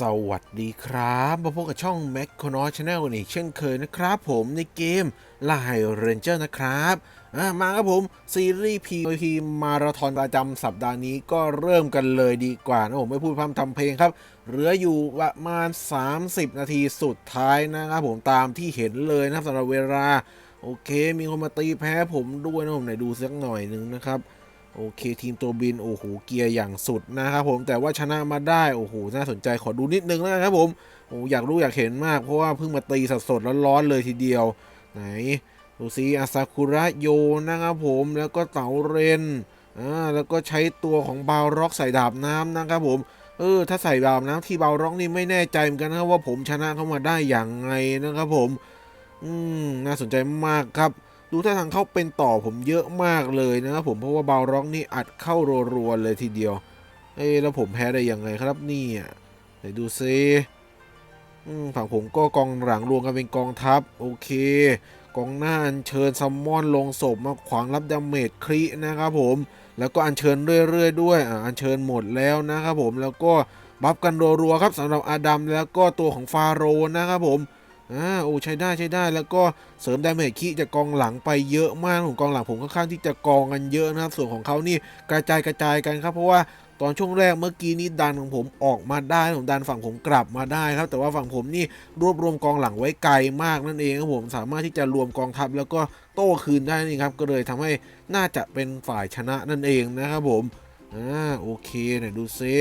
สวัสดีครับ มาพบกับช่อง m a c c o n o Channel กันอีกเช่นเคยนะครับ ผมในเกมลายเรนเจอร์นะครับมาครับผม ซีรีส์ PVP มาราธอนประจำสัปดาห์นี้ก็เริ่มกันเลยดีกว่านะผมไม่พูดพร่ำทำเพลงครับ เหลืออยู่ประมาณ 30 นาทีสุดท้ายนะครับผมตามที่เห็นเลยนะครับสำหรับเวลา โอเค มีคนมาตีแพ้ผมด้วยนะผมไหนดูสักหน่อยหนึ่งนะครับ โอเคทีมตัวบินโอ้โหเกียร์อย่างสุดนะครับผมแต่ว่าชนะมาได้โอ้โหน่าสนใจขอดูนิดนึงแล้วครับผมโอ้อยากรู้อยากเห็นมากเพราะว่าเพิ่งมาตีสดๆร้อนๆเลยทีเดียว ไหนดูซิอาซากุระโยนะครับผมแล้วก็เต๋าเรนอ่าแล้วก็ใช้ตัวของบาวร็อกใส่ดาบน้ำนะครับผมเออถ้าใส่ดาบน้ำที่บาวร็อกนี่ไม่แน่ใจเหมือนกันนะครับว่าผมชนะเข้ามาได้อย่างไงนะครับผม อืมน่าสนใจมากครับ ดูท่าทางเข้าเป็นต่อผมเยอะมากเลยนะครับผมเพราะว่าบาร็อกนี่อัดเข้ารัวๆเลยทีเดียว เอ้แล้วผมแพ้ได้ยังไงครับนี่ไหนดูซิฝั่งผมก็กองหลังรวมกันเป็นกองทัพโอเคกองหน้าอัญเชิญซัมมอนลงศพมาขวางรับดาเมจครินะครับผม แล้วก็อัญเชิญเรื่อยๆด้วยอ่าอัญเชิญหมดแล้วนะครับผมแล้วก็บัฟกันรัวๆครับสำหรับอาดัมแล้วก็ตัวของฟาโรนะครับผม อ่าโอ้ใช้ได้ใช้ได้แล้วก็เสริมไดเมจคีจากกองหลังไปเยอะมากของกองหลังผมค่อนข้างที่จะกองกันเยอะนะครับ ส่วนของเขานี่กระจายกระจายกันครับ เพราะว่าตอนช่วงแรกเมื่อกี้นี้ดันของผมออกมาได้ผมดันฝั่งผมกลับมาได้ครับ แต่ว่าฝั่งผมนี่รวบรวมกองหลังไว้ไกลมากนั่นเองครับผมสามารถที่จะรวมกองทัพแล้วก็โต้คืนได้นี่ครับก็เลยทำให้น่าจะเป็นฝ่ายชนะนั่นเองนะครับผมอ่าโอเคไหนดูซิ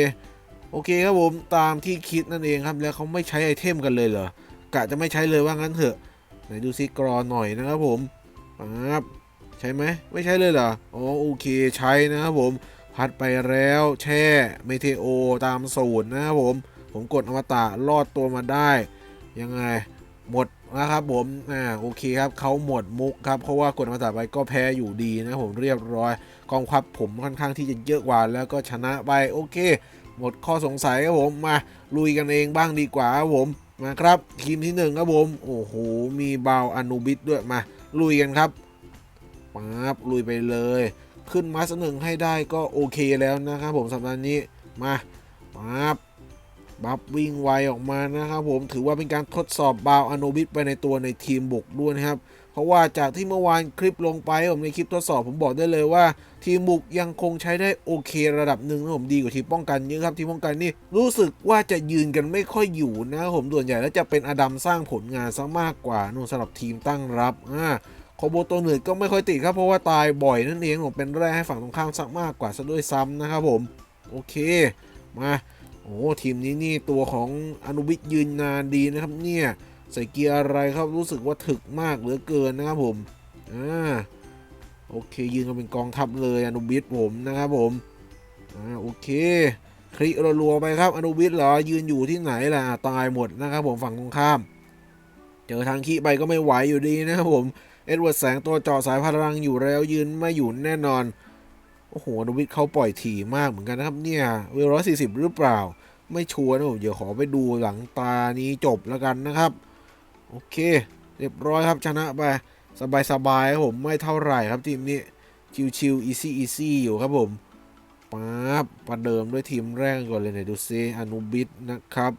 โอเคครับผมตามที่คิดนั่นเองครับแล้วเขาไม่ใช้ไอเทมกันเลยเหรอ กะจะไม่ใช้เลยว่างั้นเถอะ ไหนดูซิกรอหน่อยนะครับผมปั๊บใช่ไหมไม่ใช้เลยเหรออ๋อโอเคใช้นะครับผม พัดไปแล้วแช่เมเทโอตามสูตรนะครับผม ผมกดอมตะรอดตัวมาได้ ยังไงหมดนะครับผม อ่า โอเคครับ เขาหมดมุกครับ เพราะว่ากดอมตะไปก็แพ้อยู่ดีนะผมเรียบร้อย กองทัพผมค่อนข้างที่จะเยอะกว่าแล้วก็ชนะไป โอเค หมดข้อสงสัยครับผม มาลุยกันเองบ้างดีกว่าครับผม มาครับทีมที่หนึ่งครับผมโอ้โหมีบาวอนุบิสด้วยมาลุยกันครับปั๊บลุยไปเลย ขึ้นมาสกหนึ่งให้ได้ก็โอเคแล้วนะครับผมสัปดาห์นี้มาปั๊บบัฟวิ่งไวออกมานะครับผมถือว่าเป็นการทดสอบบาวอนุบิสไปในตัวในทีมบุกด้วยนะครับ ราะว่าจากที่เมื่อวานคลิปลงไปผมในคลิปทดสอบผมบอกได้เลยว่า ทีมบุกยังคงใช้ได้โอเคระดับหนึ่งนะผมดีกว่าทีมป้องกันเยอะครับทีมป้องกันนี่รู้สึกว่าจะยืนกันไม่ค่อยอยู่นะผมส่วนใหญ่แล้วจะเป็นอดัมสร้างผลงานซะมากกว่านู่นสำหรับทีมตั้งรับอ่าโคอมโบตัวเหนือก็ไม่ค่อยติดครับเพราะว่าตายบ่อยนั่นเองผมเป็นแร่ให้ฝั่งตรงข้ามสักมากกว่าซะด้วยซ้ำนะครับผมโอเคมาโอ้ทีมนี้นี่ตัวของอนุบิกยืนนานดีนะครับเนี่ย ใส่เกียร์อะไรครับรู้สึกว่าถึกมากเหลือเกินนะครับผมอ่าโอเคยืนกันเป็นกองทัพเลยอนุบิสผมนะครับผมอ่าโอเคคลิรัวๆไปครับอนุบิสเหรอยืนอยู่ที่ไหนล่ะตายหมดนะครับผมฝั่งตรงข้าม เจอทางขี้ไปก็ไม่ไหวอยู่ดีนะครับผมเอ็ดเวิร์ดแสงตัวจาะสายพลังอยู่แล้วยืนไม่อยู่แน่นอนโอ้โหอนุบิสเขาปล่อยถี่มากเหมือนกันนะครับเนี่ยเวลร้อยสี่สิบหรือเปล่า ไม่ชัวร์นะผมเดี๋ยวขอไปดูหลังตานี้จบแล้วกันนะครับ โอเค เรียบร้อยครับชนะไป สบายสบายๆครับผมไม่เท่าไหร่ครับทีมนี้ ชิวๆ easy easy อยู่ครับผมปั๊บประเดิมด้วยทีมแรกก่อนเลยไหนดูซิอนุบิดนะครับ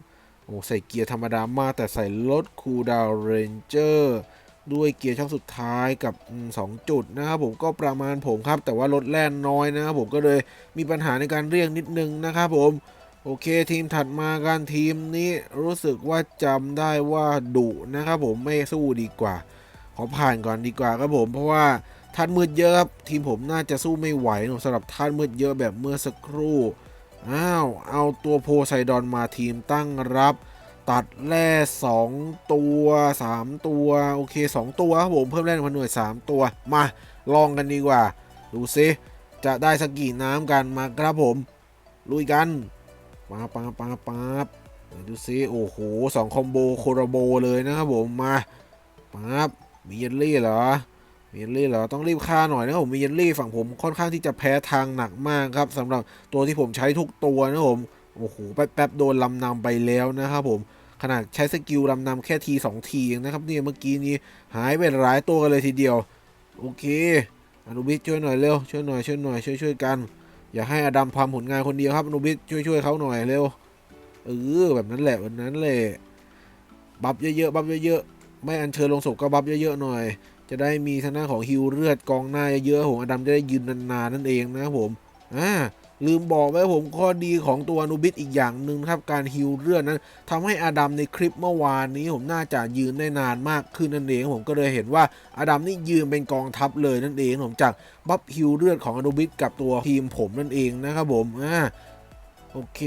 โอ้ใส่เกียร์ธรรมดามากแต่ใส่รถคูดาวเรนเจอร์ด้วยเกียร์ช่องสุดท้ายกับอืมสองจุดนะครับผมก็ประมาณผมครับ แต่ว่ารถแล่นน้อยนะครับผมก็เลยมีปัญหาในการเรียกนิดนึงนะครับผม โอเคทีมถัดมากันทีมนี้รู้สึกว่าจำได้ว่าดุนะครับผมไม่สู้ดีกว่า ขอผ่านก่อนดีกว่าครับผม เพราะว่าท่านมืดเยอะครับทีมผมน่าจะสู้ไม่ไหวสำหรับท่านมืดเยอะแบบเมื่อสักครู่อ้าวเอาตัวโพไซดอนมาทีมตั้งรับ ตัดแร่2ตัว 3 ตัวโอเค 2 ตัวครับผมเพิ่มแร่พันหน่วย 3 ตัว มาลองกันดีกว่า ดูซิจะได้สักกี่น้ำกันมาครับผมลุยกัน ปาปาปาปาบไหนดูซิโอ้โหสองคอมโบโคโรโบเลยนะครับผมมาปั๊บมีเยลลี่เหรอมีเยลลี่เหรอต้องรีบฆ่าหน่อยนะครับผมมีเยลลี่ฝั่งผมค่อนข้างที่จะแพ้ทางหนักมากครับสำหรับตัวที่ผมใช้ทุกตัวนะครับผมโอ้โหแป๊บๆโดนลำนำไปแล้วนะครับผมขนาดใช้สกิลลำนำแค่ทีสองทีเองนะครับเนี่ยเมื่อกี้นี้หายไปหลายตัวกันเลยทีเดียว โอเคอนุบิสช่วยหน่อยเร็วช่วยหน่อยช่วยหน่อยช่วยช่วยกัน อย่าให้อดัมความผลงานคนเดียวครับอนุบิสช่วยช่วยเขาหน่อยเร็วเออแบบนั้นแหละแบบนั้นเลยบัฟเยอะๆบัฟเยอะๆไม่อันเชิญลงศพก็บัฟเยอะๆหน่อย จะได้มีทางด้านของฮิวเลือดกองหน้าเยอะๆผมอดัมจะได้ยืนนานๆนั่นเองนะครับผมอ่า ลืมบอกไว้ผมข้อดีของตัวอนูบิสอีกอย่างหนึ่งครับการฮิวเลือดนั้นทำให้อดัมในคลิปเมื่อวานนี้ผมน่าจะยืนได้นานมากขึ้นนั่นเองผมก็เลยเห็นว่าอดัมนี่ยืนเป็นกองทัพเลยนั่นเองผมจากบัฟฮิวเลือดของอนูบิสกับตัวทีมผมนั่นเองนะครับผมอ่าโอเค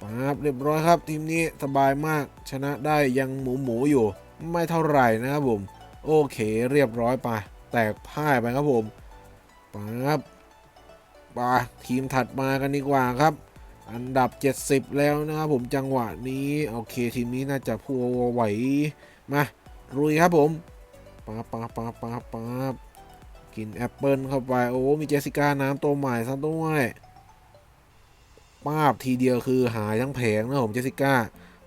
ปั๊บเรียบร้อยครับทีมนี้สบายมากชนะได้ยังหมูหมูอยู่ ไม่เท่าไหร่นะครับผม โอเคเรียบร้อยไป แตกพ่ายไปครับผมปั๊บ ไปทีมถัดมากันดีกว่าครับ อันดับ 70 แล้วนะครับผมจังหวะนี้ โอเคทีมนี้น่าจะพัวไหวมาลุยครับผมปาปาปาปาปากินแอปเปิลเข้าไป โอ้ มีเจสิก้าน้ำตัวใหม่ซะด้วยป้าบทีเดียวคือหายทั้งแผงนะผมเจสิก้า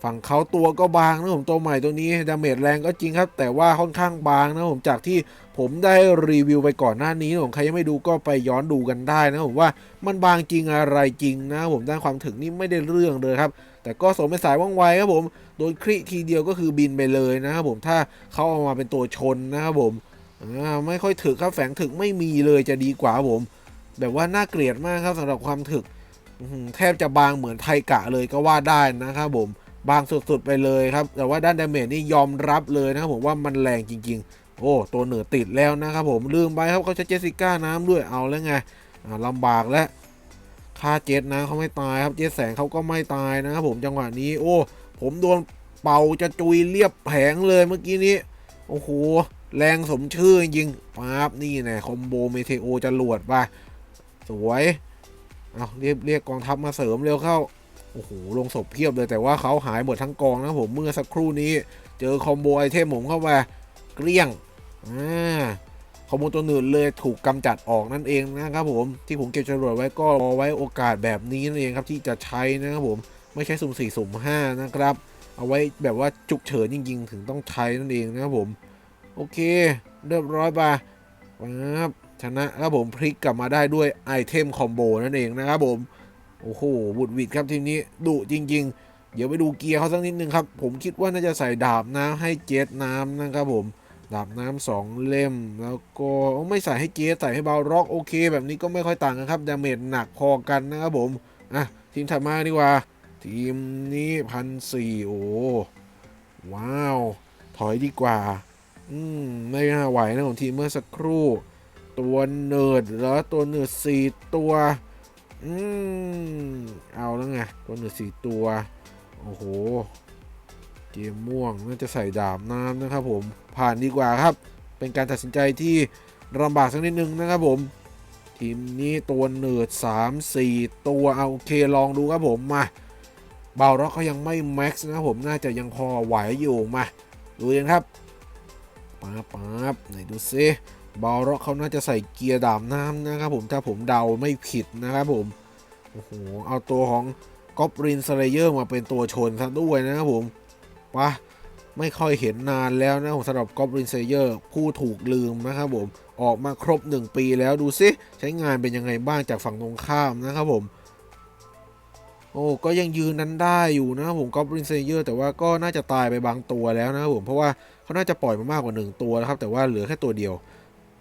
ฝั่งเขาตัวก็บางนะผมตัวใหม่ตัวนี้ดาเมจแรงก็จริงครับ แต่ว่าค่อนข้างบางนะผมจากที่ผมได้รีวิวไปก่อนหน้านี้ผมใครยังไม่ดูก็ไปย้อนดูกันได้นะผมว่ามันบางจริงอะไรจริงนะผมด้านความถึงนี่ไม่ได้เรื่องเลยครับ แต่ก็สมเป็นสายว่องไวครับผมโดนคริทีเดียวก็คือบินไปเลยนะครับผมถ้าเขาเอามาเป็นตัวชนนะครับผมไม่ค่อยถึกครับแฝงถึกไม่มีเลยจะดีกว่าผม แบบว่าน่าเกลียดมากครับสำหรับความถึกอื้อหือแทบจะบางเหมือนไทกะเลยก็ว่าได้นะครับผม บางสุดๆไปเลยครับ แต่ว่าด้านดาเมจนี่ยอมรับเลยนะครับผมว่ามันแรงจริง ๆ โอ้ ตัวเหนือติดแล้วนะครับผมลืมไปครับเขาใช้เจสิก้าน้ำด้วยเอาแล้วไงอ่าลำบากแล้วค่าเจ็ตนะเขาไม่ตายครับเจ็ตแสงเขาก็ไม่ตายนะครับผมจังหวะนี้ โอ้ ผมโดนเป่าจะจุยเรียบแผงเลยเมื่อกี้นี้โอ้โหแรงสมชื่อจริงปั๊บนี่น่คอมโบเมเทโอจรวดไปสวยเอาเรียกเรียกกองทัพมาเสริมเร็วเข้า โอ้โหลงศพเพียบเลยแต่ว่าเขาหายหมดทั้งกองนะผมเมื่อสักครู่นี้ เจอคอมโบไอเทมผมเข้าไปเกลี้ยงอ่าคอมโบตัวหนึ่งเลยถูกกำจัดออกนั่นเองนะครับผมที่ผมเก็บจรวดไว้ก็รอไว้โอกาสแบบนี้นั่นเองครับที่จะใช้นะครับผมไม่ใช่สุ่มสี่สุ่มห้านะครับ เอาไว้แบบว่าฉุกเฉินจริง ๆ ถึงต้องใช้นั่นเองนะครับผมโอเค เรียบร้อยไปปั๊บชนะครับผมพลิกกลับมาได้ด้วยไอเทมคอมโบนั่นเองนะครับผม โอ้โหบุดวิดครับทีมนี้ดุจริง ๆ เดี๋ยวไปดูเกียร์เขาสักนิดนึงครับ ผมคิดว่าน่าจะใส่ดาบน้ำให้เจสน้ำนะครับผม ดาบน้ำสองเล่ม แล้วก็ไม่ใส่ให้เจสใส่ให้เบาร็อกโอเค แบบนี้ก็ไม่ค่อยต่างกันครับดาเมจหนักพอกันนะครับผมอะทีมถัดมาดีกว่า ทีมนี้พันสี่โอ้ว้าว ถอยดีกว่า อืมไม่น่าไหวนะของทีมเมื่อสักครู่ ตัวเนิร์ดแล้วตัวเนิร์ดสี่ตัว อืมเอาแล้วไงตัวหนึ่งสี่ตัว โอ้โห เกมม่วงน่าจะใส่ดาบน้ำนะครับผม ผ่านดีกว่าครับ เป็นการตัดสินใจที่ลำบากสักนิดนึงนะครับผม ทีมนี้ตัวเนิร์ด3 4ตัวเอาโอเคลองดูครับผมมาเบาร็อกเขายังไม่แม็กซ์นะครับผมน่าจะยังพอไหวอยู่มา ดูกันครับป๊าบป๊าบไหนดูซิ บอลร็อกเขาน่าจะใส่เกียร์ดาบน้ำนะครับผมถ้าผมเดาไม่ผิดนะครับผมโอ้โหเอาตัวของก๊อบรินสเลเยอร์มาเป็นตัวชนซะด้วยนะครับผมปะไม่ค่อยเห็นนานแล้วนะผมสำหรับก๊อบรินสเลเยอร์ผู้ถูกลืมนะครับผมออกมาครบ 1 ปีแล้วดูซิใช้งานเป็นยังไงบ้างจากฝั่งตรงข้ามนะครับผม โอ้ก็ยังยืนนั้นได้อยู่นะครับผมก๊อบรินเลเยอร์แต่ว่าก็น่าจะตายไปบางตัวแล้วนะครับผมเพราะว่าเขาน่าจะปล่อยมามากกว่า 1 ตัวแล้วครับแต่ว่าเหลือแค่ตัวเดียว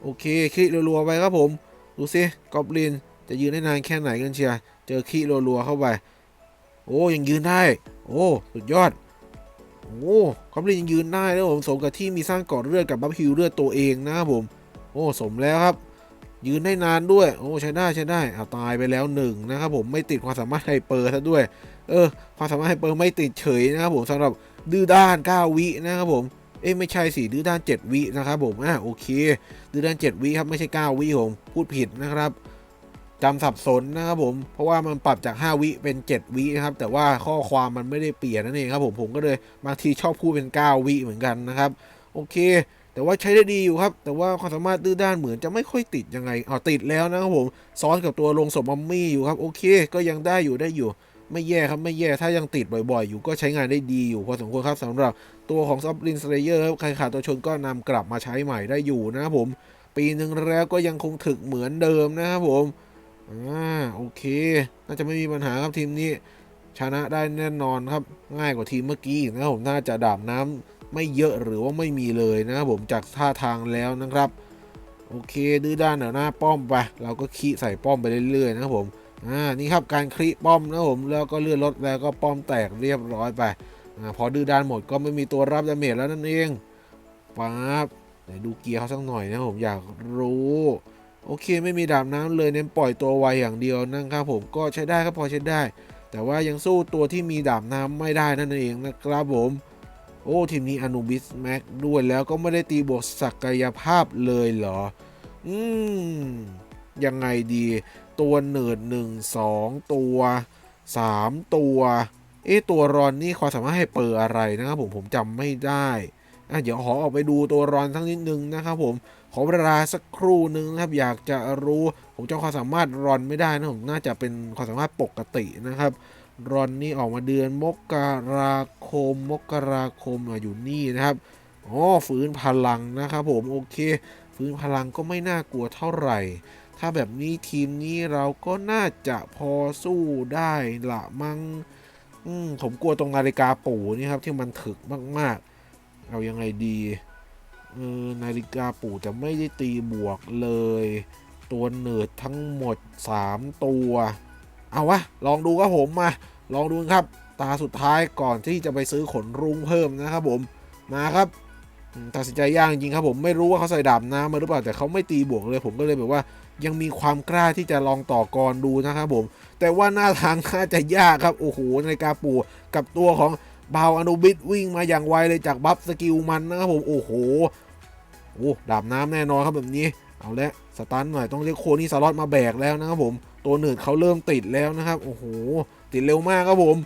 โอเคคีรัวๆไปครับผม ดูสิกอบลินจะยืนได้นานแค่ไหนกันเชียร์เจอคีรัวๆเข้าไป โอ้ยังยืนได้ โอ้สุดยอดโอ้กอบลินยังยืนได้แล้วผมสมกับที่มีสร้างกอดเลือดกับบัฟฮิวเลือดตัวเองนะครับผม โอ้สมแล้วครับ ยืนได้นานด้วย โอ้ใช้ได้ใช้ได้เอาตายไปแล้วหนึ่งนะครับผมไม่ติดความสามารถไฮเปอร์ซะด้วย เออ ความสามารถไฮเปอร์ไม่ติดเฉยนะครับผมสำหรับดื้อด้าน9วินะครับผม เอ้ไม่ใช่สิดื้อด้าน 7 วินะครับผมอ่าโอเคดื้อด้าน 7 วิครับไม่ใช่ 9 วิผมพูดผิดนะครับจำสับสนนะครับผม เพราะว่ามันปรับจาก 5 วิเป็น 7 วินะครับ แต่ว่าข้อความมันไม่ได้เปลี่ยนนั่นเองครับผมผมก็เลยบางทีชอบพูดเป็น 9 วิเหมือนกันนะครับ โอเค แต่ว่าใช้ได้ดีอยู่ครับ แต่ว่าความสามารถดื้อด้านเหมือนจะไม่ค่อยติดยังไงอ๋อติดแล้วนะครับผมซ้อนกับตัวลงศพมัมมี่อยู่ครับโอเค ก็ยังได้อยู่ได้อยู่ ไม่แย่ครับไม่แย่ถ้ายังติดบ่อยๆ อยู่ก็ใช้งานได้ดีอยู่พอสมควรครับสำหรับตัวของซับลินสเลเยอร์ครับใครขาดตัวชนก็นำกลับมาใช้ใหม่ได้อยู่นะครับผม ปีหนึ่งแล้วก็ยังคงถึกเหมือนเดิมนะครับผมอ่าโอเค น่าจะไม่มีปัญหาครับทีมนี้ ชนะได้แน่นอนครับ ง่ายกว่าทีมเมื่อกี้นะครับผมน่าจะดาบน้ำไม่เยอะหรือว่าไม่มีเลยนะครับผมจากท่าทางแล้วนะครับ โอเคดื้อด้านหน้าป้อมไปเราก็คีใส่ป้อมไปเรื่อยๆนะครับผม อ่านี่ครับการคลิป้อมนะผมแล้วก็เลื่อนรถแล้วก็ป้อมแตกเรียบร้อยไปอาพอดื้อด้านหมดก็ไม่มีตัวรับดาเมจแล้วนั่นเองปั๊บไหนดูเกียร์เขาสักหน่อยนะผมอยากรู้โอเคไม่มีดาบน้ำเลยเน้นปล่อยตัวไวอย่างเดียวนะครับผมก็ใช้ได้ครับพอใช้ได้ แต่ว่ายังสู้ตัวที่มีดาบน้ำไม่ได้นั่นเองนะครับผมโอ้ทีมนี้อนุบิสแม็กด้วยแล้วก็ไม่ได้ตีบวกศักยภาพเลยเหรอ อืมยังไงดี ตัวเนิร์ดหนึ่งสองตัวสามตัวเอ๊ตัวรอนนี่ความสามารถให้เปิดอะไรนะครับผมผมจำไม่ได้อะเดี๋ยวขอออกไปดูตัวรอนทั้งนิดนึงนะครับผมขอเวลาสักครู่หนึ่งนะครับอยากจะรู้ผมจำความสามารถรอนไม่ได้นะผมน่าจะเป็นความสามารถปกตินะครับรอนนี่ออกมาเดือนมกราคม มกราคมอะอยู่นี่นะครับอ๋อฟื้นพลังนะครับผมโอเค ฟื้นพลังก็ไม่น่ากลัวเท่าไหร่ ถ้าแบบนี้ทีมนี้เราก็น่าจะพอสู้ได้ละมัง้งผมกลัวตรงนาฬิกาปู่นี่ครับที่มันถึกมากๆ เอายังไงดีเออนาฬิกาปู่จะไม่ได้ตีบวกเลย ตัวเนิร์ดทั้งหมด 3 ตัว เอาวะ ลองดูครับผมมา ลองดูครับ ตาสุดท้ายก่อนที่จะไปซื้อขนรุ้งเพิ่มนะครับผม มาครับ ตัดสินใจยากจริงครับผมไม่รู้ว่าเขาใส่ดาบน้ำมาหรือเปล่าแต่เขาไม่ตีบวกเลย ผมก็เลยแบบว่า ยังมีความกล้าที่จะลองต่อกรดูนะครับผม แต่ว่าหน้าทางน่าจะยากครับโอ้โหในกาปูกับตัวของบาวอนุบิดวิ่งมาอย่างไวเลยจากบัฟสกิลมันนะครับผมโอ้โหโอ้ดาบน้ำแน่นอนครับแบบนี้ เอาละสตันหน่อยต้องเรียกโคนี่สล็อตมาแบกแล้วนะครับผม ตัวหนืดเขาเริ่มติดแล้วนะครับโอ้โหติดเร็วมากครับผม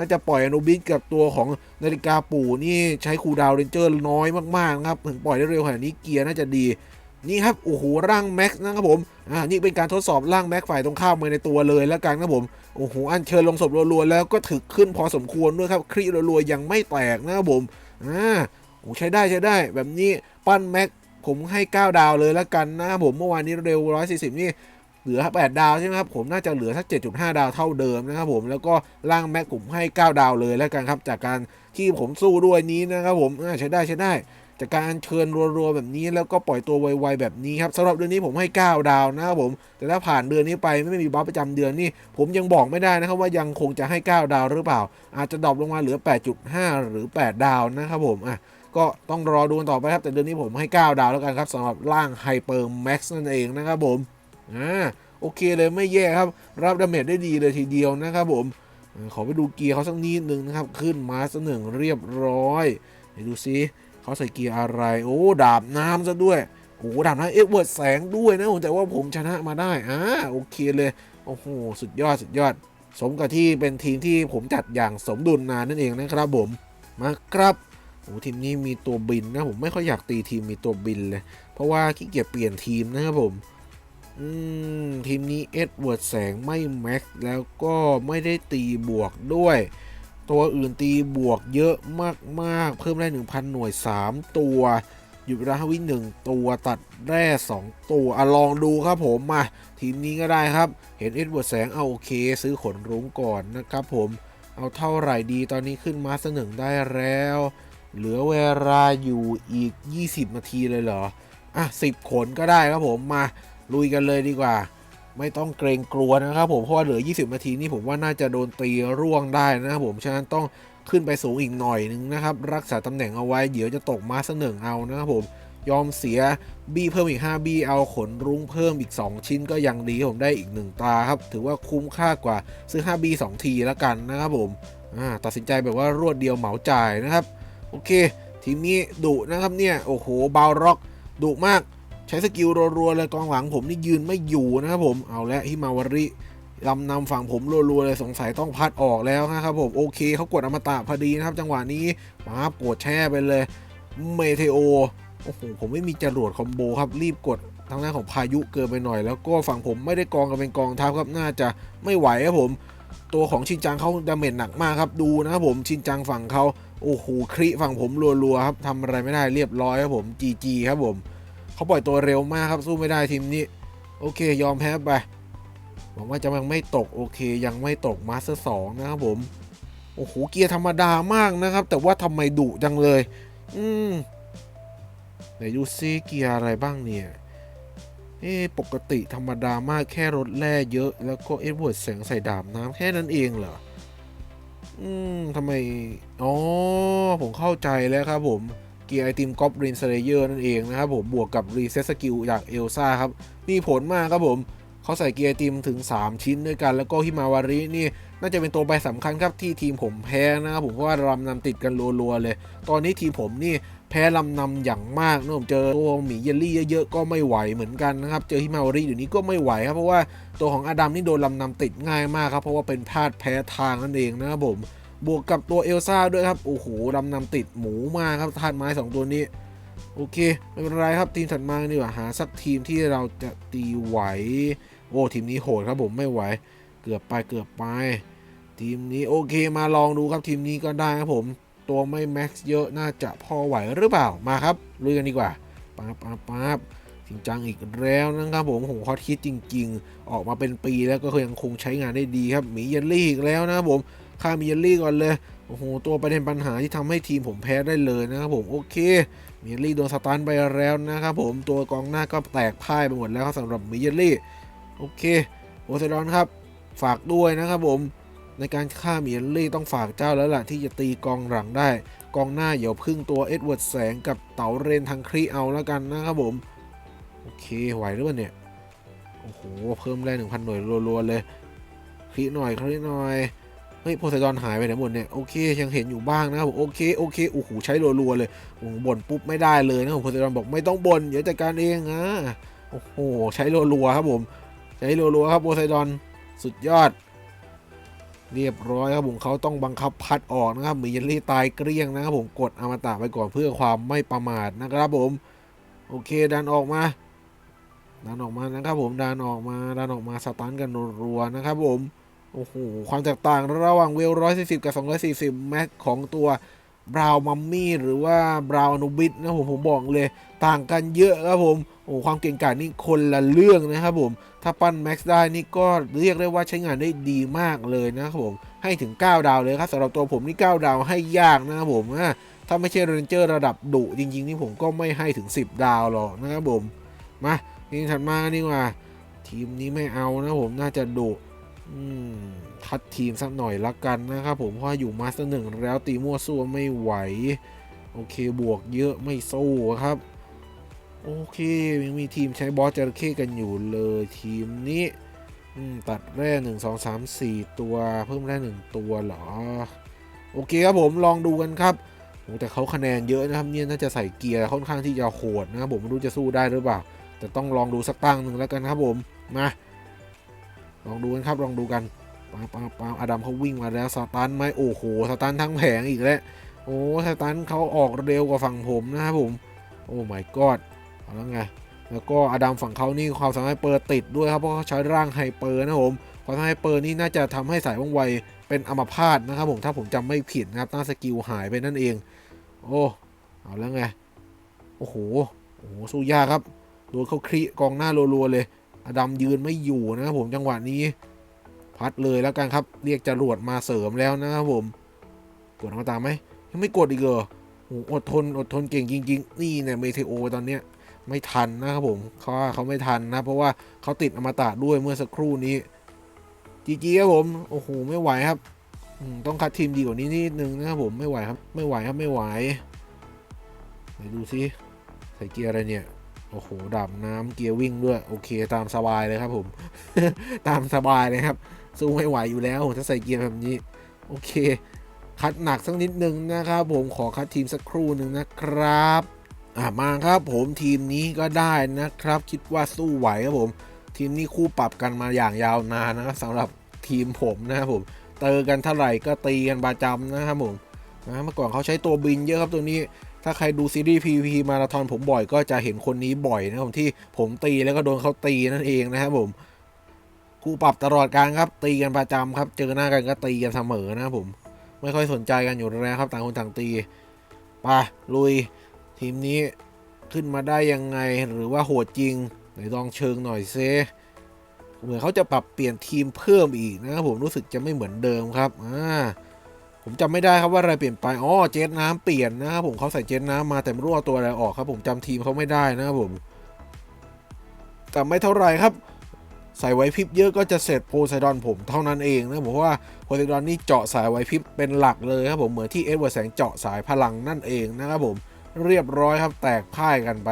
น่าจะปล่อยอนุบิสกับตัวของนาฬิกาปู่นี่ใช้คูดาวเรนเจอร์น้อยมากๆนะครับถึงปล่อยได้เร็วขนาดนี้เกียร์น่าจะดีนี่ครับโอ้โหร่างแม็กซ์นะครับผมอ่านี่เป็นการทดสอบร่างแม็กซ์ฝ่ายตรงข้ามมาในตัวเลยแล้วกันครับผมโอ้โหอันเชิญลงศพรัวๆแล้วก็ถึกขึ้นพอสมควรด้วยครับครีรัวๆยังไม่แตกนะครับผมอ่าโอ้ใช้ได้ใช้ได้ แบบนี้ปั้นแม็กผมให้ 9 ดาวเลยแล้วกันนะครับผมเมื่อวานนี้เร็ว 140 นี่ ลือ 8 ดาวใช่ไหมครับผมน่าจะเหลือสัก 7.5 ดาวเท่าเดิมนะครับผมแล้วก็ล่างแม็กผมให้ 9 ดาวเลยแล้วกันครับ จากการที่ผมสู้ด้วยนี้นะครับผมใช้ได้ใช้ได้จากการเชิญรัวๆแบบนี้แล้วก็ปล่อยตัวไวๆแบบนี้ครับสำหรับเดือนนี้ผมให้ 9 ดาวนะครับผม แต่ถ้าผ่านเดือนนี้ไปไม่มีบัฟประจำเดือนนี่ผมยังบอกไม่ได้นะครับว่ายังคงจะให้ 9 ดาวหรือเปล่า อาจจะดรอปลงมาเหลือ 8.5 หรือ 8 ดาวนะครับผมอะก็ต้องรอดูกันต่อไปครับแต่เดือนนี้ผมให้ 9 ดาวแล้วกันครับสำหรับร่างไฮเปอร์แม็กซ์นั่นเองนะครับผม อ่าโอเคเลยไม่แย่ครับ รับดาเมจได้ดีเลยทีเดียวนะครับผมขอไปดูเกียร์เขาสักนิดนึงนะครับ ขึ้นมาสักหนึ่งเรียบร้อยไหนดูซิเขาใส่เกียร์อะไร โอ้ ดาบน้ำซะด้วยโอ้ดาบน้ำเอ็กเวิร์ดแสงด้วยนะผมแต่ว่าผมชนะมาได้อ่าโอเคเลยโอ้โหสุดยอดสุดยอด สมกับที่เป็นทีมที่ผมจัดอย่างสมดุลนานนั่นเองนะครับผมมาครับโอ้ทีมนี้มีตัวบินนะผมไม่ค่อยอยากตีทีมมีตัวบินเลย เพราะว่าขี้เกียจเปลี่ยนทีมนะครับผม ทีมนี้เอ็ดเวิร์ดแสงไม่แม็กแล้วก็ไม่ได้ตีบวกด้วย ตัวอื่นตีบวกเยอะมาก ๆ เพิ่มได้ 1,000 หน่วย 3 ตัว หยุดเวลาหวิหนึ่งตัวตัดแร่ 2 ตัวอะลองดูครับผมมา ทีมนี้ก็ได้ครับ เห็นเอ็ดเวิร์ดแสงเอาโอเค ซื้อขนรุ้งก่อนนะครับผม เอาเท่าไหร่ดีตอนนี้ขึ้นมาสหนึ่งได้แล้ว เหลือเวลาอยู่อีก 20 นาทีเลยเหรอ อะ 10 ขนก็ได้ครับผมมา ลุยกันเลยดีกว่า ไม่ต้องเกรงกลัวนะครับผมเพราะว่าเหลือ 20 นาทีนี่ผมว่าน่าจะโดนตีร่วงได้นะครับผมฉะนั้นต้องขึ้นไปสูงอีกหน่อยนึงนะครับ รักษาตำแหน่งเอาไว้ เดี๋ยวจะตกมาสกหนึ่งเอานะครับผมยอมเสียบี้เพิ่มอีก 5 บี้เอาขนรุ้งเพิ่มอีก 2 ชิ้นก็ยังดีผมได้อีก 1 ตาครับ ถือว่าคุ้มค่ากว่าซื้อ 5 บี้ 2 ทีแล้วกันนะครับผมตัดสินใจแบบว่ารวดเดียวเหมาจ่ายนะครับ โอเค ทีมนี้ดุนะครับเนี่ย โอ้โหบาวร็อกดุมาก ใช้สกิลรัวๆเลยกองหลังผมนี่ยืนไม่อยู่นะครับผมเอาแล้วฮิมาวาริลำนำฝั่งผมรัวๆเลยสงสัยต้องพัดออกแล้วนะครับผมโอเคเขากดอมตะพอดีนะครับ จังหวะนี้มาปวดแช่ไปเลยเมเทโอโอ้โหผมไม่มีจรวดคอมโบครับ รีบกดทางด้านของพายุเกินไปหน่อย แล้วก็ฝั่งผมไม่ได้กองกันเป็นกองทัพครับน่าจะไม่ไหวครับผม ตัวของชินจังเขาดาเมจหนักมากครับดูนะครับผมชินจังฝั่งเขาโอ้โหคริฝั่งผมรัวๆครับทำอะไรไม่ได้เรียบร้อยครับผม GG ครับผม เขาปล่อยตัวเร็วมากครับสู้ไม่ได้ทีมนี้ โอเคยอมแพ้ไปวังว่าจะยังไม่ตกโอเค ยังไม่ตกมาสเตอร์สองนะครับผมโอ้โหเกียร์ธรรมดามากนะครับ แต่ว่าทำไมดุจังเลย อืมไหนดูซิเกียร์อะไรบ้างเนี่ยเอ๊ปกติธรรมดามากแค่รถแร่เยอะ แล้วก็เอ็ดเวิร์ดแสงใส่ดาบน้ำแค่นั้นเองเหรอ อืมทำไม อ๋อ ผมเข้าใจแล้วครับผม เกียร์ไอติมก๊อบรินสเลเยอร์นั่นเองนะครับผมบวกกับรีเซ็ตสกิลจากเอลซ่าครับมีผลมากครับผมเขาใส่เกียร์ไอติมถึง 3 ชิ้นด้วยกัน แล้วก็ฮิมาวารินี่น่าจะเป็นตัวไปสำคัญครับที่ทีมผมแพ้นะครับผมเพราะว่าลำนำติดกันรัวๆเลย ตอนนี้ทีมผมนี่แพ้ลำนำอย่างมากนะผมเจอตัวหมีเยลลี่เยอะๆก็ไม่ไหวเหมือนกันนะครับ เจอฮิมาวาริอยู่นี้ก็ไม่ไหวครับเพราะว่าตัวของอดัมนี่โดนลำนำติดง่ายมากครับเพราะว่าเป็นพลาดแพ้ทางนั่นเองนะครับผม บวกกับตัวเอลซ่าด้วยครับ โอ้โหลำนำติดหมูมากครับธาตุไม้ 2 ตัวนี้ โอเค ไม่เป็นไรครับทีมถัดมาดีกว่าหาสักทีมที่เราจะตีไหว โอ้ทีมนี้โหดครับผมไม่ไหว เกือบไปเกือบไป ทีมนี้โอเคมาลองดูครับทีมนี้ก็ได้ครับผม ตัวไม่แม็กซ์เยอะน่าจะพอไหวหรือเปล่ามาครับลุยกันดีกว่าป๊าป๊าป๊าจริงจังอีกแล้วนะครับผมผมฮอตคิดจริง ๆ ออกมาเป็นปีแล้วก็ยังคงใช้งานได้ดีครับหมีเยลลี่อีกแล้วนะครับผม ค่ามเยลลี่ก่อนเลย โอ้โห ตัวประเด็นปัญหาที่ทำให้ทีมผมแพ้ได้เลยนะครับผมโอเคมีเยลลี่โดนสตันไปแล้วนะครับผมตัวกองหน้าก็แตกพ่ายไปหมดแล้วครับสำหรับมีเยลลี่โอเคโอเซดอนครับ ฝากด้วยนะครับผมในการฆ่ามีเยลลี่ต้องฝากเจ้าแล้วล่ะ ที่จะตีกองหลังได้ กองหน้าเดี๋ยวพึ่งตัวเอ็ดเวิร์ดแสงกับเต๋าเรนทางครีเอาแล้วกันนะครับผม โอเคไหวหรือเปล่าเนี่ย โอ้โห เพิ่มแรงหนึ่งพันหน่วยรัวๆเลยคลิหน่อยคลิหน่อย เฮ้ยโพไซดอนหายไปไหนหมดเนี่ยโอเคยังเห็นอยู่บ้างนะครับผมโอเคโอเคโอ้โหใช้รัวๆเลยผมบ่นปุ๊บไม่ได้เลยนะผมโพไซดอนบอกไม่ต้องบ่นเดี๋ยวจัดการเองนะโอ้โหใช้รัวๆครับผม ใช้รัวๆครับโพไซดอนสุดยอด เรียบร้อยครับผมเขาต้องบังคับพัดออกนะครับมีเยลลี่ตายเกลี้ยงนะครับผมกดอมตะไปก่อนเพื่อความไม่ประมาทนะครับผม โอเคดันออกมาดันออกมานะครับผมดันออกมาดันออกมาสตันกันรัวๆนะครับผม โอ้โห ความแตกต่างระหว่างเวล140กับ240แม็กของตัวบราวมัมมี่หรือว่าบราวนูบิทนะผมผมบอกเลย ต่างกันเยอะครับผม โอ้ความเก่งกาจนี่คนละเรื่องนะครับผม ถ้าปั้นแม็กซ์ได้นี่ก็เรียกได้ว่าใช้งานได้ดีมากเลยนะครับผม ให้ถึง 9 ดาวเลยครับสำหรับตัวผมนี่ 9 ดาวให้ยากนะครับผมถ้าไม่ใช่เรนเจอร์ระดับดุจริง ๆ นี่ผมก็ไม่ให้ถึง 10 ดาวหรอกนะครับผม มาทีมถัดมานดีกว่า ทีมนี้ไม่เอานะผมน่าจะดุ ทัดทีมสักหน่อยละกันนะครับผมเพราะอยู่มาสเตอร์หนึ่งแล้วตีมั่วซั่วไม่ไหว โอเคบวกเยอะไม่สู้ครับ โอเคยังมีทีมใช้บอสจระเข้กันอยู่เลยทีมนี้ตัดแร่หนึ่งสองสามสี่ตัวเพิ่มแร่หนึ่งตัวเหรอ โอเคครับผมลองดูกันครับแต่เขาคะแนนเยอะนะครับเนี่ยน่าจะใส่เกียร์ค่อนข้างที่จะโหดนะครับผมไม่รู้จะสู้ได้หรือเปล่า แต่ต้องลองดูสักตั้งหนึ่งแล้วกันครับผมมา ลองดูกันครับลองดูกันปาปาปาอดัมเขาวิ่งมาแล้วสตันไหมโอ้โหสตันทั้งแผงอีกแล้วโอ้สตันเขาออกเร็วกว่าฝั่งผมนะครับผมโอ้ my god เอาแล้วไงแล้วก็อดัมฝั่งเขานี่ความสามารถเปิดติดด้วยครับเพราะเขาใช้ร่างไฮเปอร์นะผมความสามารถไฮเปอร์นี่น่าจะทำให้สายว่องไวเป็นอัมพาตนะครับผมถ้าผมจำไม่ผิดนะครับตั้งสกิลหายไปนั่นเอง โอ้เอาแล้วไงโอ้โหโอ้โหสู้ยากครับโดนเขาครีกองหน้ารัวๆเลย อดัมยืนไม่อยู่นะครับผมจังหวะนี้ พัดเลยแล้วกันครับ เรียกจรวดมาเสริมแล้วนะครับผม กดมาตามไหมยังไม่กดอีกเหรอโอ้โหอดทนอดทนเก่งจริง ๆ นี่เนี่ยเมเทโอตอนเนี้ยไม่ทันนะครับผมเขาเขาไม่ทันนะ เพราะว่าเขาติดอมตะด้วยเมื่อสักครู่นี้จีจีครับผมโอ้โหไม่ไหวครับต้องคัดทีมดีกว่านี้นิดนึงนะครับผมไม่ไหวครับ ไม่ไหวครับไม่ไหวไหนดูซิใส่เกียร์อะไรเนี่ย โอ้โหดับน้ำเกียร์วิ่งด้วย โอเค ตามสบายเลยครับผม ตามสบายเลยครับ สู้ไม่ไหวอยู่แล้วถ้าใส่เกียร์แบบนี้ โอเค คัดหนักสักนิดนึงนะครับผมขอคัดทีมสักครู่หนึ่งนะครับอะมาครับผมทีมนี้ก็ได้นะครับ คิดว่าสู้ไหวครับผม ทีมนี้คู่ปรับกันมาอย่างยาวนานนะครับสำหรับทีมผมนะครับผมเตอกันเท่าไหร่ก็ตีกันประจำนะครับผมนะเมื่อก่อนเขาใช้ตัวบินเยอะครับตัวนี้ ถ้าใครดูซีรีส์ PVP มาราธอนผมบ่อยก็จะเห็นคนนี้บ่อยนะครับผมที่ผมตีแล้วก็โดนเขาตีนั่นเองนะครับผมคู่ปรับตลอดการครับ ตีกันประจำครับ เจอหน้ากันก็ตีกันเสมอนะครับผม ไม่ค่อยสนใจกันอยู่แล้วครับ ต่างคนต่างตีไปลุยทีมนี้ขึ้นมาได้ยังไงหรือว่าโหดจริงไหนลองเชิงหน่อยเซเหมือนเขาจะปรับเปลี่ยนทีมเพิ่มอีกนะครับผมรู้สึกจะไม่เหมือนเดิมครับอ่า ผมจำไม่ได้ครับว่าอะไรเปลี่ยนไป อ๋อ เจ็ตน้ำเปลี่ยนนะครับผมเขาใส่เจ็ตน้ำมาแต่ไม่รู้เอาตัวอะไรออกครับ ผมจำทีมเขาไม่ได้นะครับผมแต่ไม่เท่าไหรครับใส่ไว้พริบเยอะก็จะเสร็จโพไซดอนผมเท่านั้นเองนะผมว่าโพไซดอนนี่เจาะสายไว้พริบเป็นหลักเลยครับผมเหมือนที่เอ็ดเวิร์ดแสงเจาะสายพลังนั่นเองนะครับผมเรียบร้อยครับแตกพ่ายกันไป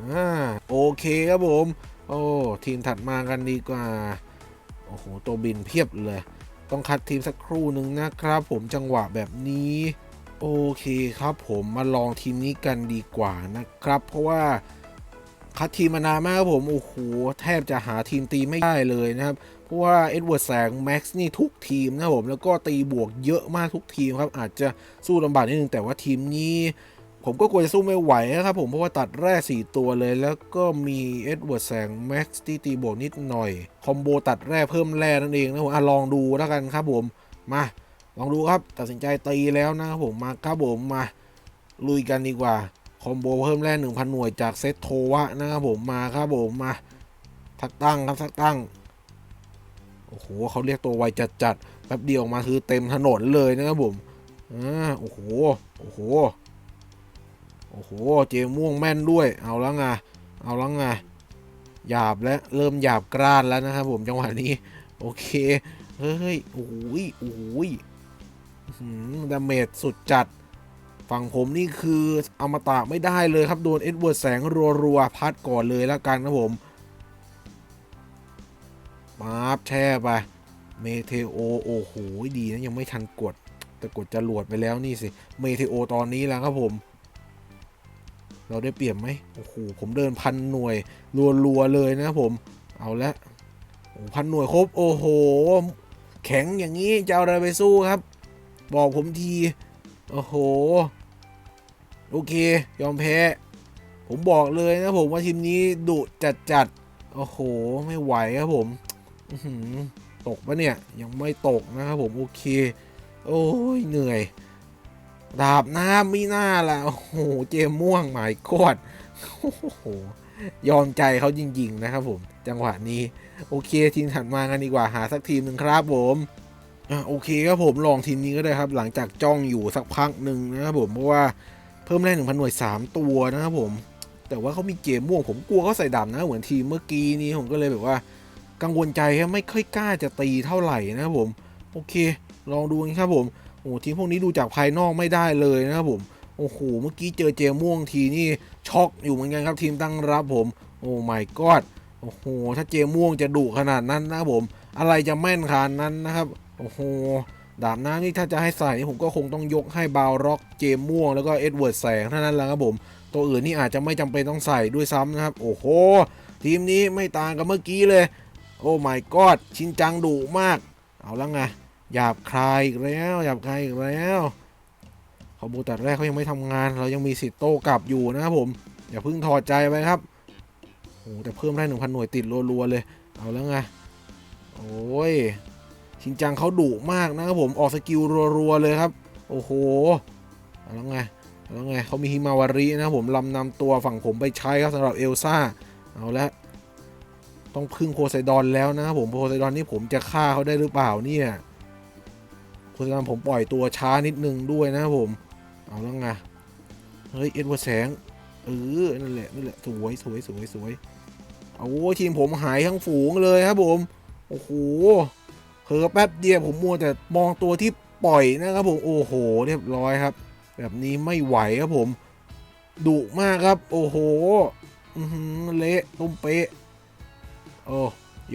อ่าโอเคครับผม โอ้ทีมถัดมากันดีกว่าโอ้โหตัวบินเพียบเลย ต้องคัดทีมสักครู่หนึ่งนะครับผมจังหวะแบบนี้ โอเคครับผมมาลองทีมนี้กันดีกว่านะครับ เพราะว่าคัดทีมมานานมากครับผม โอ้โห แทบจะหาทีมตีไม่ได้เลยนะครับ เพราะว่าเอ็ดเวิร์ดแสงแม็กซ์นี่ทุกทีมนะครับผม แล้วก็ตีบวกเยอะมากทุกทีมครับ อาจจะสู้ลำบากนิดนึงแต่ว่าทีมนี้ ผมก็กลัวจะสู้ไม่ไหวนะครับผมเพราะว่าตัดแร่4ตัวเลย แล้วก็มีเอ็ดเวิร์ดแสงแม็กซ์ที่ตีบวกนิดหน่อย คอมโบตัดแร่เพิ่มแร่นั่นเองนะผมอลองดูแล้วกันครับผมมาลองดูครับตัดสินใจตีแล้วนะครับผมมาครับผมมาลุยกันดีกว่า คอมโบเพิ่มแร่1,000 หน่วยจากเซตโทวะนะครับผมมาครับผมมาทักตั้งครับทักตั้งโอ้โหเขาเรียกตัวไวจัดๆแป๊บเดียวออกมาคือเต็มถนนเลยนะครับผมอ่าโอ้โหโอ้โห โอ้โห เจม่วงแม่นด้วย เอาแล้วไง เอาแล้วไง หยาบและเริ่มหยาบกร้านแล้วนะครับผมจังหวะนี้ โอเค เฮ้ย โอ้ยโอ้ยดาเมจสุดจัด ฝั่งผมนี่คืออมตะไม่ได้เลยครับ โดนเอ็ดเวิร์ดแสงรัวๆ พัดก่อนเลยแล้วกันครับผมมาบแช่ไป เมเทโอ โอ้โห ดีนะ ยังไม่ทันกด แต่กดจรวดไปแล้วนี่สิ เมเทโอตอนนี้แล้วครับผม เราได้เปรียบไหมโอ้โหผมเดินพันหน่วยรัวๆเลยนะผมเอาละโอ้พันหน่วยครบโอ้โห แข็งอย่างนี้จะเอาอะไรไปสู้ครับ บอกผมทีโอ้โหโอเค ยอมแพ้ ผมบอกเลยนะผมว่าทีมนี้ดุจัดจัดโอ้โห ไม่ไหวครับผมตกปะเนี่ย ยังไม่ตกนะครับผม โอเค โอ้ยเหนื่อย ดาบน้ำไม่น่าละโอ้โหเจมม่วงหมายกอดโอ้โหยอมใจเขาจริง ๆ นะครับผม จังหวะนี้โอเคทีมถัดมากันดีกว่าหาสักทีมหนึ่งครับผมอะโอเคครับผมลองทีมนี้ก็ได้ครับ หลังจากจ้องอยู่สักพักหนึ่งนะครับผมเพราะว่าเพิ่มแรงหนึ่งพันหน่วย 3 ตัวนะครับผม แต่ว่าเขามีเกมม่วงผมกลัวเขาใส่ดาบนะเหมือนทีมเมื่อกี้นี้ผมก็เลยแบบว่า กังวลใจครับไม่ค่อยกล้าจะตีเท่าไหร่นะครับผม โอเค ลองดูกันครับผม โอ้ทีมพวกนี้ดูจากภายนอกไม่ได้เลยนะครับผมโอ้โหเมื่อกี้เจอเจม่วงทีนี่ช็อกอยู่เหมือนกันครับทีมตั้งรับผม โอ้ my god โอ้โหถ้าเจม่วงจะดุขนาดนั้นนะครับผม อะไรจะแม่นขนาดนั้นนะครับโอ้โหดาบน้ำนี่ถ้าจะให้ใส่ผมก็คงต้องยกให้บาวร็อกเจม่วงแล้วก็เอ็ดเวิร์ดแสงเท่านั้นแหละครับผม ตัวอื่นนี่อาจจะไม่จำเป็นต้องใส่ด้วยซ้ำนะครับ โอ้โห ทีมนี้ไม่ต่างกับเมื่อกี้เลย โอ้ my god ชินจังดุมาก เอาล้วไง หยาบคายอีกแล้วหยาบคายอีกแล้วขอบูตัดแรกเขายังไม่ทำงาน เรายังมีสิทธิ์โต้กลับอยู่นะครับผม อย่าเพิ่งถอดใจไปครับโอ้แต่เพิ่มได้หนึ่งพันหน่วยติดรัวๆเลย เอาแล้วไง โอ้ยชินจังเขาดุมากนะครับผมออกสกิลรัวๆเลยครับ โอ้โหเอาแล้วไงเอาแล้วไงเขามีฮิมาวารินะครับผมลำนำตัวฝั่งผมไปใช้ครับสำหรับเอลซ่าเอาละต้องพึ่งโพไซดอนแล้วนะครับผมโพไซดอนนี่ผมจะฆ่าเขาได้หรือเปล่าเนี่ย โพไซดอนผมปล่อยตัวช้านิดนึงด้วยนะผม เอาแล้วไง เฮ้ย เอ็ดเวอร์ดแสง เออ นั่นแหละ นั่นแหละ สวย สวย สวย สวยเอาโอ้ทีมผมหายทั้งฝูงเลยครับผม โอ้โหเผลอแป๊บเดียวผมมัวแต่มองตัวที่ปล่อยนะครับผม โอ้โห เรียบร้อยครับ แบบนี้ไม่ไหวครับผมดุมากครับ โอ้โหเละตุ้มเป๊ะ โอ้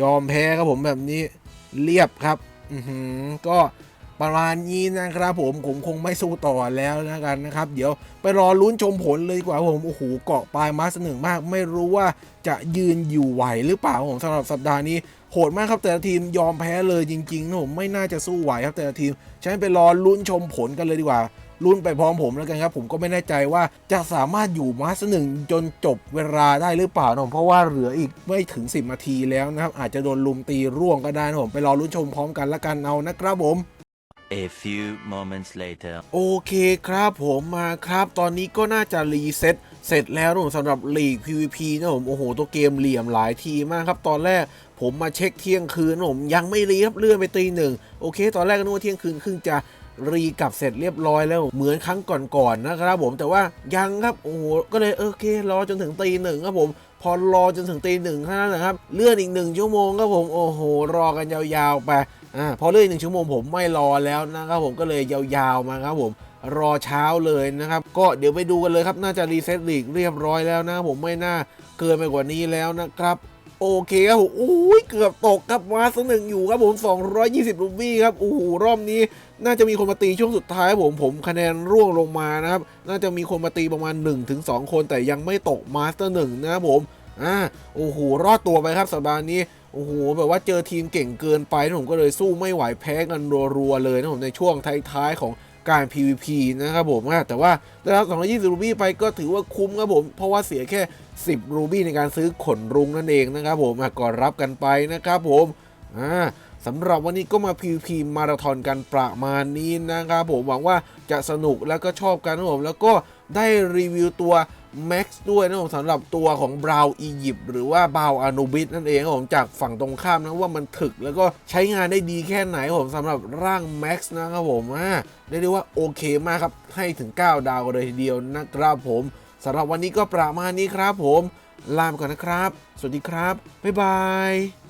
ยอมแพ้ครับผมแบบนี้เรียบครับอือก็ ประมาณนี้นะครับผมผมคงไม่สู้ต่อแล้วนะกันนะครับ เดี๋ยวไปรอลุ้นชมผลเลยดีกว่าผมโอ้โหเกาะปลายมาสหนึ่งมาก ไม่รู้ว่าจะยืนอยู่ไหวหรือเปล่าผมสำหรับสัปดาห์นี้โหดมากครับแต่ละทีมยอมแพ้เลยจริงๆนะผมไม่น่าจะสู้ไหวครับแต่ละทีมฉันไปรอลุ้นชมผลกันเลยดีกว่าลุ้นไปพร้อมผมแล้วกันครับ ผมก็ไม่แน่ใจว่าจะสามารถอยู่มาสหนึ่งจนจบเวลาได้หรือเปล่านะผมเพราะว่าเหลืออีกไม่ถึง 10นาทีแล้วนะครับอาจจะโดนลุมตีร่วงก็ได้นะผมไปรอลุ้นชมพร้อมกันแล้วกันเอานะครับผม A few moments later. โอเคครับผมมาครับตอนนี้ก็น่าจะรีเซ็ตเสร็จแล้วนะผมสำหรับลีก PVP นะผมโอ้โห ตัวเกมเหลี่ยมหลายทีมากครับ ตอนแรกผมมาเช็คเที่ยงคืนผมยังไม่รีครับเลื่อนไปตีหนึ่งโอเค ตอนแรกก็นึกว่าเที่ยงคืนครึ่งจะรีกลับเสร็จเรียบร้อยแล้วเหมือนครั้งก่อนๆนะครับผมแต่ว่ายังครับโอ้โหก็เลยโอเครอจนถึงตีหนึ่งครับผมพอรอจนถึงตีหนึ่งเท่านั้นแหละครับ เลื่อนอีกหนึ่งชั่วโมงครับผมโอ้โหรอกันยาวๆไป อ่าพอเลื่อนอีกหนึ่งชั่วโมงผมไม่รอแล้วนะครับผมก็เลยยาวๆมาครับผมรอเช้าเลยนะครับ ก็เดี๋ยวไปดูกันเลยครับน่าจะรีเซ็ตลีกเรียบร้อยแล้วนะผมไม่น่าเกินไปกว่านี้แล้วนะครับโอเคครับผมอุ้ยเกือบตกครับมาสหนึ่งอยู่ครับผม 220รูบี้ครับโอ้โหรอบนี้ น่าจะมีคนมาตีช่วงสุดท้ายผมผมคะแนนร่วงลงมานะครับ น่าจะมีคนมาตีประมาณ 1-2 คนแต่ยังไม่ตกมาสเตอร์หนึ่งนะครับผมอ่าโอ้โหรอดตัวไปครับสัปดาห์นี้ โอ้โหแบบว่าเจอทีมเก่งเกินไปนะผมก็เลยสู้ไม่ไหวแพ้กันรัวๆเลยนะผมในช่วงท้ายๆของการ PVP นะครับผมอะแต่ว่าได้รับ220รูบี้ไปก็ถือว่าคุ้มครับผม เพราะว่าเสียแค่ 10 รูบี้ในการซื้อขนรุงนั่นเองนะครับผมก็รับกันไปนะครับผมอ่าสำหรับวันนี้ก็มา PVP มาราธอนกันประมาณนี้นะครับผมหวังว่าจะสนุกแล้วก็ชอบกันนะผมแล้วก็ได้รีวิวตัว Max ด้วยนะผมสำหรับตัวของบราวอียิปต์หรือว่าบราวอานูบิสนั่นเองครับผมจากฝั่งตรงข้ามนะว่ามันถึกแล้วก็ใช้งานได้ดีแค่ไหนครับผมสำหรับร่าง Max นะครับผมอ่าเรียกได้ว่าโอเคมากครับ ให้ถึง 9 ดาวเลยทีเดียวนะครับผมสำหรับวันนี้ก็ประมาณนี้ครับผม ลาไปก่อนนะครับ สวัสดีครับ บ๊ายบาย